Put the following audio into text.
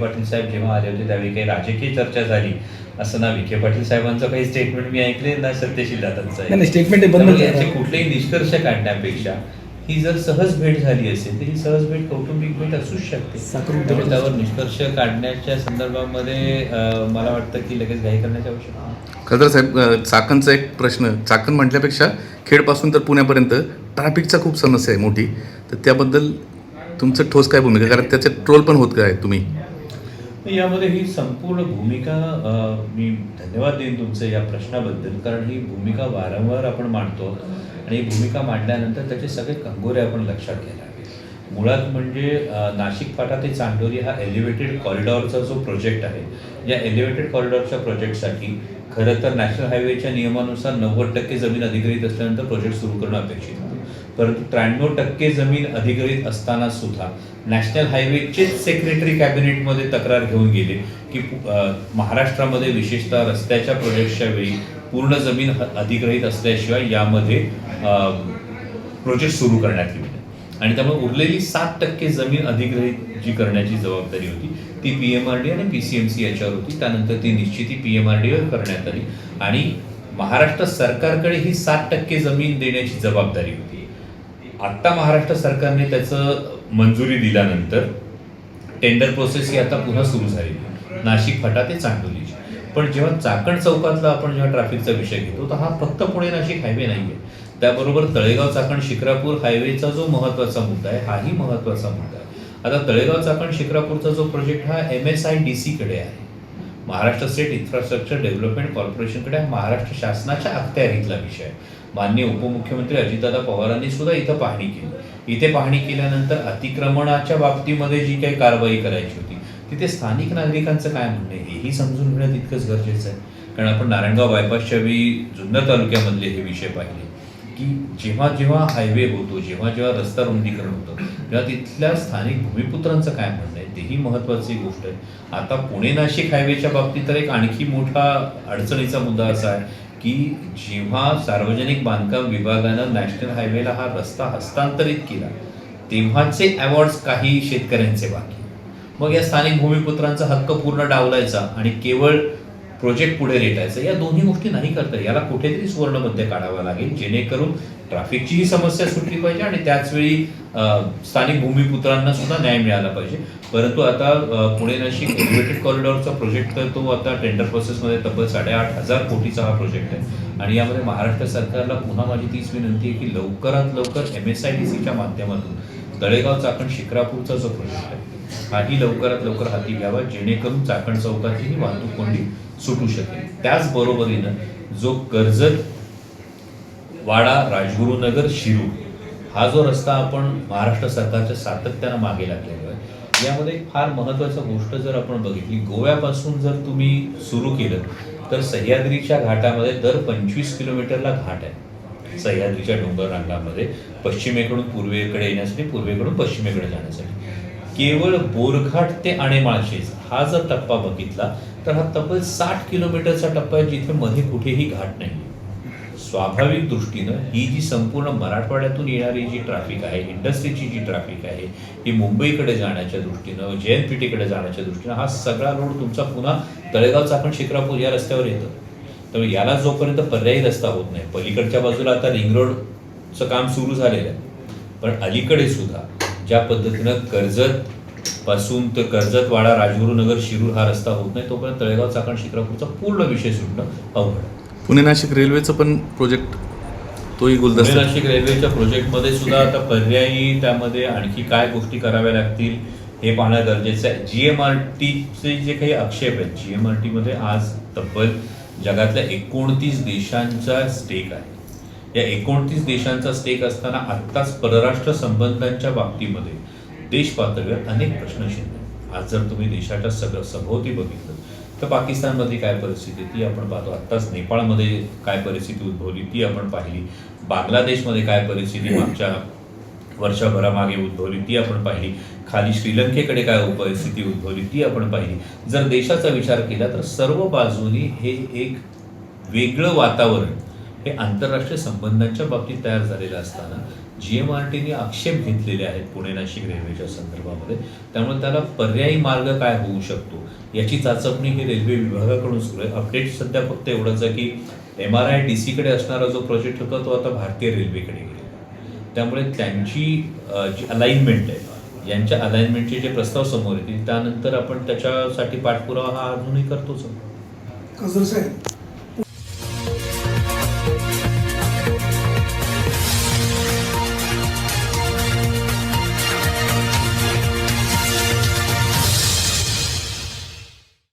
पाटील साहेब जेव्हा आले होते त्यावेळी काही राजकीय चर्चा झाली. असं ना विखे पाटील साहेबांचं काही स्टेटमेंट मी ऐकले ना सत्यशील दादांचं करा. याचे कुठलेही निष्कर्ष काढण्यापेक्षा ही जर सहज भेट झाली असेल तर ही सहज भेट कौटुंबिक भेट असूच शकते. त्यावर निष्कर्ष काढण्याच्या संदर्भामध्ये मला वाटतं की लगेच घाई करण्याची आवश्यकता. खरं तर साहेब चाकणचा एक प्रश्न चाकण म्हटल्यापेक्षा खेडपासून तर पुण्यापर्यंत ट्रॅफिकचा खूप समस्या आहे मोठी. तर त्याबद्दल तुमचं ठोस काय भूमिका? कारण त्याचे ट्रोल पण होत काय तुम्ही. यामध्ये ही संपूर्ण भूमिका मी धन्यवाद देईन तुमचं या प्रश्नाबद्दल. कारण ही भूमिका वारंवार आपण मांडतो आणि ही भूमिका मांडल्यानंतर त्याचे सगळे कंगोरे आपण लक्षात घ्यायला हवे. मुळात म्हणजे नाशिक फाटा ते चांडोरी हा एलिव्हेटेड कॉरिडॉरचा जो प्रोजेक्ट आहे या एलिव्हेटेड कॉरिडॉरच्या प्रोजेक्टसाठी खरं तर नॅशनल हायवेच्या नियमानुसार नव्वद टक्के जमीन अधिग्रहित असल्यानंतर प्रोजेक्ट सुरू करणं अपेक्षित होतं. परंतु त्र्याण्णव टक्के जमीन अधिग्रहित असताना सुद्धा नॅशनल हायवेचेच सेक्रेटरी कॅबिनेटमध्ये तक्रार घेऊन गेले की महाराष्ट्रामध्ये विशेषतः रस्त्याच्या प्रोजेक्टच्या वेळी पूर्ण जमीन अधिग्रहित असल्याशिवाय यामध्ये प्रोजेक्ट सुरू करण्यात येईल आणि त्यामुळे उरलेली सात टक्के जमीन अधिग्रहित जी करण्याची जबाबदारी होती ती पी एम आर डी आणि पी सी एम सी याच्यावर होती. त्यानंतर ती निश्चिती पी एम आर डीवर करण्यात आली. आणि महाराष्ट्र सरकारकडे ही सात टक्के जमीन देण्याची जबाबदारी होती. आत्ता महाराष्ट्र सरकारने त्याचं मंजुरी दिल्यानंतर टेंडर प्रोसेस ही आता पुन्हा सुरू झालेली आहे. नाशिक फटा ते चांडोलीची पण जेव्हा चाकण चौकातला आपण जेव्हा ट्रॅफिकचा विषय घेतो तर हा फक्त पुणे नाशिक हायवे नाही आहे त्याबरोबर तळेगाव चाकण शिक्रापूर हायवेचा जो महत्त्वाचा मुद्दा आहे हाही महत्त्वाचा मुद्दा आहे. आता तळेगाव चाकण शिक्रापूरचा जो प्रोजेक्ट हा एम एस आय डी सीकडे आहे. महाराष्ट्र स्टेट इन्फ्रास्ट्रक्चर डेव्हलपमेंट कॉर्पोरेशनकडे हा महाराष्ट्र शासनाच्या अखत्यारीतला विषय आहे. माननीय उपमुख्यमंत्री अजितदादा पवारांनी सुद्धा इथं पाहणी केली. इथे पाहणी केल्यानंतर अतिक्रमणाच्या बाबतीमध्ये जी काही कारवाई करायची होती तिथे स्थानिक नागरिकांचं काय म्हणणं आहे? हेही समजून घेणं तितकंच गरजेचं आहे. कारण आपण नारायणगाव बायपासच्या वेळी जुन्नर तालुक्यामधले हे विषय पाहिले की जेव्हा जेव्हा हायवे होतो जेव्हा जेव्हा रस्ता रुंदीकरण होतं किंवा तिथल्या स्थानिक भूमिपुत्रांचं काय म्हणणं आहे? तेही महत्वाची गोष्ट आहे. आता पुणे नाशिक हायवेच्या बाबतीत तर एक आणखी मोठा अडचणीचा मुद्दा असा आहे की जेव्हा सार्वजनिक बांधकाम विभागानं नॅशनल हायवेला हा रस्ता हस्तांतरित केला तेव्हाचे अवॉर्ड्स काही शेतकऱ्यांचे बाकी मग या स्थानिक भूमिपुत्रांचा हक्क पूर्ण डावलायचा आणि केवळ प्रोजेक्ट पुढे रेटायचं या दोन्ही गोष्टी नाही करता याला कुठेतरी सुवर्णमध्ये काढावा लागेल जेणेकरून ट्रॅफिकचीही समस्या सुटली पाहिजे आणि त्याचवेळी स्थानिक भूमिपुत्रांना सुद्धा न्याय मिळाला पाहिजे. परंतु आता पुणे नाशिक एलिव्हेटेड कॉरिडॉरचा प्रोजेक्ट तर तो आता टेंडर प्रोसेसमध्ये तब्बल साडेआठ हजार कोटीचा हा प्रोजेक्ट आहे. आणि यामध्ये महाराष्ट्र सरकारला पुन्हा माझी तीच विनंती आहे की लवकरात लवकर एम एस आय डी सीच्या माध्यमातून तळेगाव चाकण शिक्रापूरचा जो प्रोजेक्ट आहे हाही लवकरात लवकर हाती घ्यावा जेणेकरून चाकण चौकातली ही वाहतूक कोंडी सुटू शकेल. त्याचबरोबरीनं जो कर्जत वाडा राजगुरुनगर शिरूर. हा जो रस्ता आपण महाराष्ट्र सरकारच्या सातत्यानं मागे लागलेलो आहे यामध्ये एक फार महत्त्वाचं गोष्ट जर आपण बघितली गोव्यापासून जर तुम्ही सुरू केलं तर सह्याद्रीच्या घाटामध्ये दर पंचवीस किलोमीटरला घाट आहे. सह्याद्रीच्या डोंगर रांगामध्ये पश्चिमेकडून पूर्वेकडे येण्यासाठी पूर्वेकडून पश्चिमेकडे जाण्यासाठी. केवळ बोरघाट ते आणेमाळशेज हा जर टप्पा बघितला तर हा तब्बल साठ किलोमीटरचा टप्पा आहे जिथे मध्ये कुठेही घाट नाही. स्वाभाविक दृष्टीनं ही जी संपूर्ण मराठवाड्यातून येणारी जी ट्रॅफिक आहे इंडस्ट्रीची जी ट्रॅफिक आहे ही मुंबईकडे जाण्याच्या दृष्टीनं जे एन पी टीकडे जाण्याच्या दृष्टीनं हा सगळा रोड तुमचा पुन्हा तळेगाव चाकण शिक्रापूर या रस्त्यावर येतो तर याला जोपर्यंत पर्यायी रस्ता होत नाही पलीकडच्या बाजूला आता रिंग रोडचं काम सुरू झालेलं आहे पण अलीकडे सुद्धा ज्या पद्धतीनं कर्जत पासून तर कर्जतवाडा राजगुरुनगर शिरूर हा रस्ता होत नाही तोपर्यंत तळेगाव चाकण शिक्रापूरचा पूर्ण विषय सुटणं अवघड आहे. पुणे नाशिक रेल्वेचं पण प्रोजेक्ट तोही पुणे गुलदस्ता नाशिक रेल्वेच्या प्रोजेक्टमध्ये सुद्धा आता पर्यायी त्यामध्ये आणखी काय गोष्टी कराव्या लागतील हे पाहणं गरजेचं आहे. जीएमआर टीचे जे काही आक्षेप आहेत जी एम आरमध्ये आज तब्बल जगातल्या एकोणतीस देशांचा स्टेक आहे. या एकोणतीस देशांचा स्टेक असताना आत्ताच परराष्ट्र संबंधांच्या बाबतीमध्ये देश पातळीवर अनेक प्रश्न शिरले. आज जर तुम्ही देशाच्या सगळं सभोवती बघितलं तर पाकिस्तानमध्ये काय परिस्थिती? ती आपण पाहतो. आत्ताच नेपाळमध्ये काय परिस्थिती उद्भवली ती आपण पाहिली. बांगलादेशमध्ये काय परिस्थिती मागच्या वर्षभरामागे उद्भवली ती आपण पाहिली. खाली श्रीलंकेकडे काय परिस्थिती उद्भवली ती आपण पाहिली. जर देशाचा विचार केला तर सर्व बाजूनी हे एक वेगळं वातावरण हे आंतरराष्ट्रीय संबंधांच्या बाबतीत तयार झालेलं असताना जी एम आर टीने आक्षेप घेतलेले आहेत पुणे नाशिक रेल्वेच्या संदर्भामध्ये. त्यामुळे त्याला पर्यायी मार्ग काय होऊ शकतो याची चाचपणी ही रेल्वे विभागाकडून सुरू आहे. अपडेट सध्या फक्त एवढंच आहे की एम आर आय डी सीकडे असणारा जो प्रोजेक्ट होता तो आता भारतीय रेल्वेकडे गेलेला त्यामुळे त्यांची जी अलाइनमेंट आहे यांच्या अलाइनमेंटचे जे प्रस्ताव समोर येतील त्यानंतर आपण त्याच्यासाठी पाठपुरावा हा अजूनही करतोच. कसं साहेब